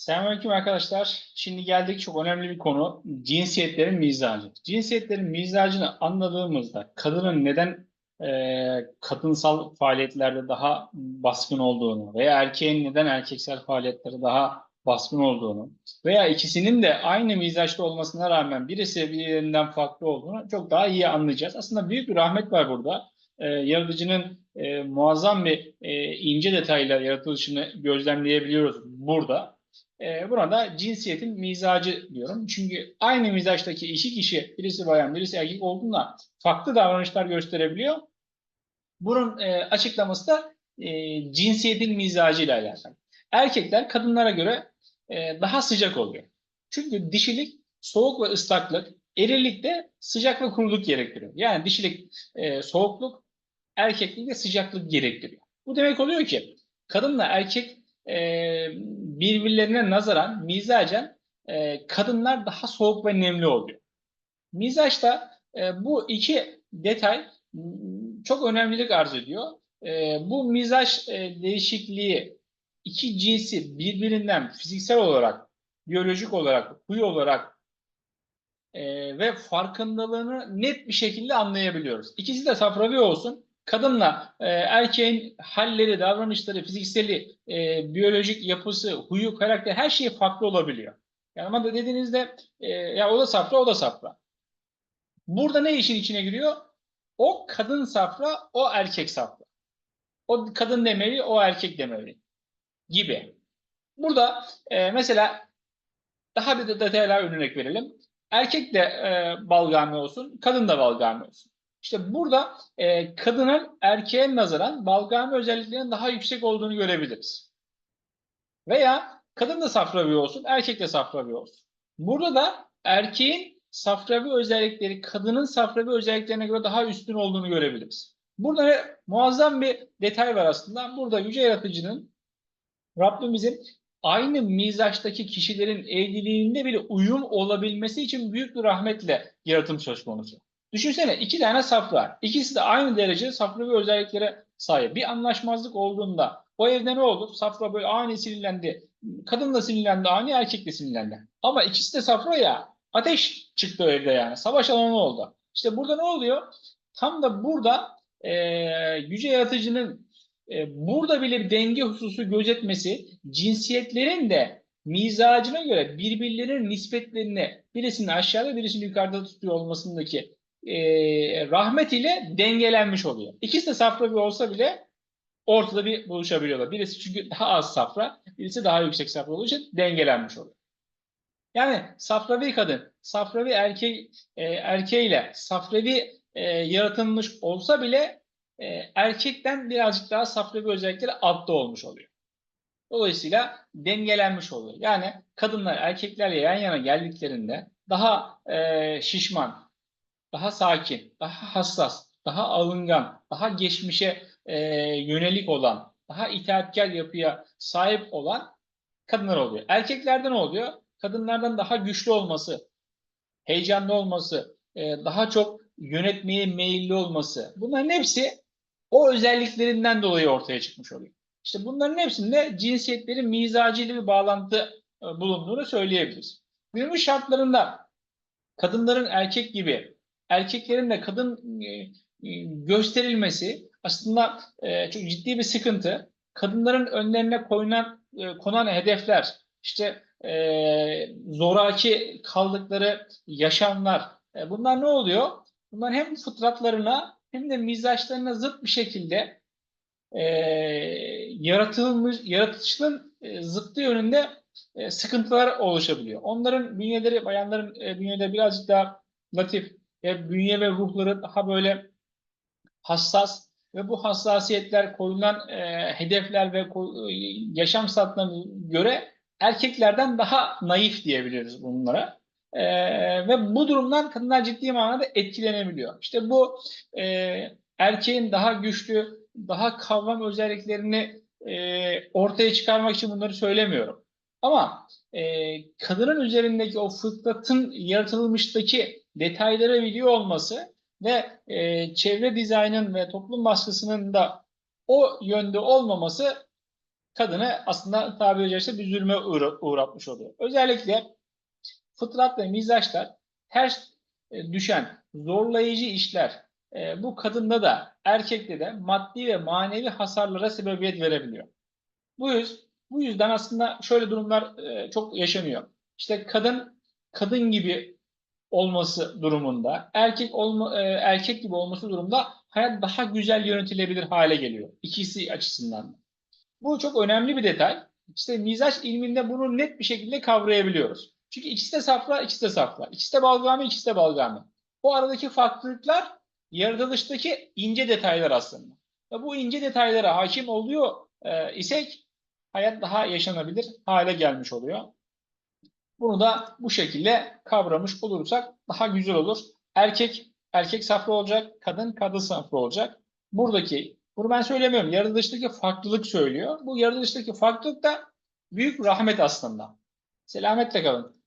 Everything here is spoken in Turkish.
Selamünaleyküm arkadaşlar. Şimdi geldik çok önemli bir konu. Cinsiyetlerin mizacı. Cinsiyetlerin mizacını anladığımızda kadının neden e, kadınsal faaliyetlerde daha baskın olduğunu veya erkeğin neden erkeksel faaliyetlerde daha baskın olduğunu veya ikisinin de aynı mizaçta olmasına rağmen birisi diğerinden farklı olduğunu çok daha iyi anlayacağız. Aslında büyük bir rahmet var burada. E, yaratıcının e, muazzam bir e, ince detayla yaratılışını gözlemleyebiliyoruz burada. E, buna da cinsiyetin mizacı diyorum. Çünkü aynı mizaçtaki iki kişi, birisi bayan, birisi erkek olduğunda farklı davranışlar gösterebiliyor. Bunun e, açıklaması da e, cinsiyetin mizacı ile alakalı. Erkekler kadınlara göre e, daha sıcak oluyor. Çünkü dişilik soğuk ve ıslaklık, erilik de sıcak ve kuruluk gerektiriyor. Yani dişilik e, soğukluk, erkeklik de sıcaklık gerektiriyor. Bu demek oluyor ki kadınla erkek e, birbirlerine nazaran mizacen e, kadınlar daha soğuk ve nemli oluyor. Mizaçta e, bu iki detay çok önemlilik arz ediyor. E, bu mizaç e, değişikliği iki cinsi birbirinden fiziksel olarak, biyolojik olarak, huy olarak e, ve farkındalığını net bir şekilde anlayabiliyoruz. İkisi de safravi olsun. Kadınla e, erkeğin halleri, davranışları, fizikseli, e, biyolojik yapısı, huyu, karakter her şey farklı olabiliyor. Yani ama da dediğinizde e, ya o da safra, o da safra. Burada ne işin içine giriyor? O kadın safra, o erkek safra. O kadın demeli, o erkek demeli gibi. Burada e, mesela daha bir de detaylar örnek verelim. Erkek de e, balgami olsun, kadın da balgami olsun. İşte burada e, kadının erkeğe nazaran balgami özelliklerinin daha yüksek olduğunu görebiliriz. Veya kadın da safravi olsun, erkek de safravi olsun. Burada da erkeğin safravi özellikleri kadının safravi özelliklerine göre daha üstün olduğunu görebiliriz. Burada muazzam bir detay var aslında. Burada Yüce Yaratıcı'nın Rabbimizin aynı mizaçtaki kişilerin evliliğinde bile uyum olabilmesi için büyük bir rahmetle yaratım söz konusu. Düşünsene iki tane saf var. İkisi de aynı derecede safra ve özelliklere sahip. Bir anlaşmazlık olduğunda o evde ne olur? Safra böyle ani sinirlendi. Kadın da sinirlendi, ani erkek de sinirlendi. Ama ikisi de safra ya. Ateş çıktı o evde yani. Savaş alanı oldu. İşte burada ne oluyor? Tam da burada e, Yüce Yaratıcı'nın e, burada bile bir denge hususu gözetmesi cinsiyetlerin de mizacına göre birbirlerinin nispetlerini birisini aşağıda birisini yukarıda tutuyor olmasındaki e, rahmet ile dengelenmiş oluyor. İkisi de safra bir olsa bile ortada bir buluşabiliyorlar. Birisi çünkü daha az safra, birisi daha yüksek safra olduğu için dengelenmiş oluyor. Yani safravi kadın, safravi erkek e, erkeğiyle safravi e, yaratılmış olsa bile e, erkekten birazcık daha safravi özellikleri altta olmuş oluyor. Dolayısıyla dengelenmiş oluyor. Yani kadınlar erkeklerle yan yana geldiklerinde daha e, şişman, daha sakin, daha hassas, daha alıngan, daha geçmişe e, yönelik olan, daha itaatkar yapıya sahip olan kadınlar oluyor. Erkeklerde ne oluyor? Kadınlardan daha güçlü olması, heyecanlı olması, e, daha çok yönetmeye meyilli olması. Bunların hepsi o özelliklerinden dolayı ortaya çıkmış oluyor. İşte bunların hepsinde cinsiyetlerin mizacıyla bir bağlantı e, bulunduğunu söyleyebiliriz. Günümüz şartlarında kadınların erkek gibi erkeklerin de kadın e, e, gösterilmesi aslında e, çok ciddi bir sıkıntı. Kadınların önlerine koyulan konan hedefler, işte zoraki kaldıkları yaşamlar, bunlar ne oluyor? Bunlar hem fıtratlarına hem de mizaçlarına zıt bir şekilde yaratılmış, yaratışının zıttı yönünde sıkıntılar oluşabiliyor. Onların bünyeleri, bayanların bünyeleri birazcık daha latif, ve bünye ve ruhları daha böyle hassas ve bu hassasiyetler koyulan e, hedefler ve koy, yaşam saatlerine göre erkeklerden daha naif diyebiliriz bunlara. E, ve bu durumdan kadınlar ciddi manada etkilenebiliyor. İşte bu e, erkeğin daha güçlü, daha kavram özelliklerini e, ortaya çıkarmak için bunları söylemiyorum. Ama e, kadının üzerindeki o fıtratın yaratılmıştaki detayları biliyor olması ve e, çevre dizaynın ve toplum baskısının da o yönde olmaması kadını aslında tabiri caizse bir zulme uğra- uğratmış oluyor. Özellikle fıtrat ve mizaçlar ters e, düşen zorlayıcı işler e, bu kadında da erkekte de maddi ve manevi hasarlara sebebiyet verebiliyor. Bu yüz bu yüzden aslında şöyle durumlar e, çok yaşanıyor. İşte kadın kadın gibi olması durumunda, erkek olma, e, erkek gibi olması durumunda hayat daha güzel yönetilebilir hale geliyor. İkisi açısından. da. Bu çok önemli bir detay. İşte mizaç ilminde bunu net bir şekilde kavrayabiliyoruz. Çünkü ikisi de safra, ikisi de safra. İkisi de balgami, ikisi de balgami. Bu aradaki farklılıklar yaratılıştaki ince detaylar aslında. Ve bu ince detaylara hakim oluyor e, isek hayat daha yaşanabilir hale gelmiş oluyor. Bunu da bu şekilde kavramış olursak daha güzel olur. Erkek erkek safra olacak, kadın kadın safra olacak. Buradaki, bunu ben söylemiyorum, yaratılıştaki farklılık söylüyor. Bu yaratılıştaki farklılık da büyük rahmet aslında. Selametle kalın.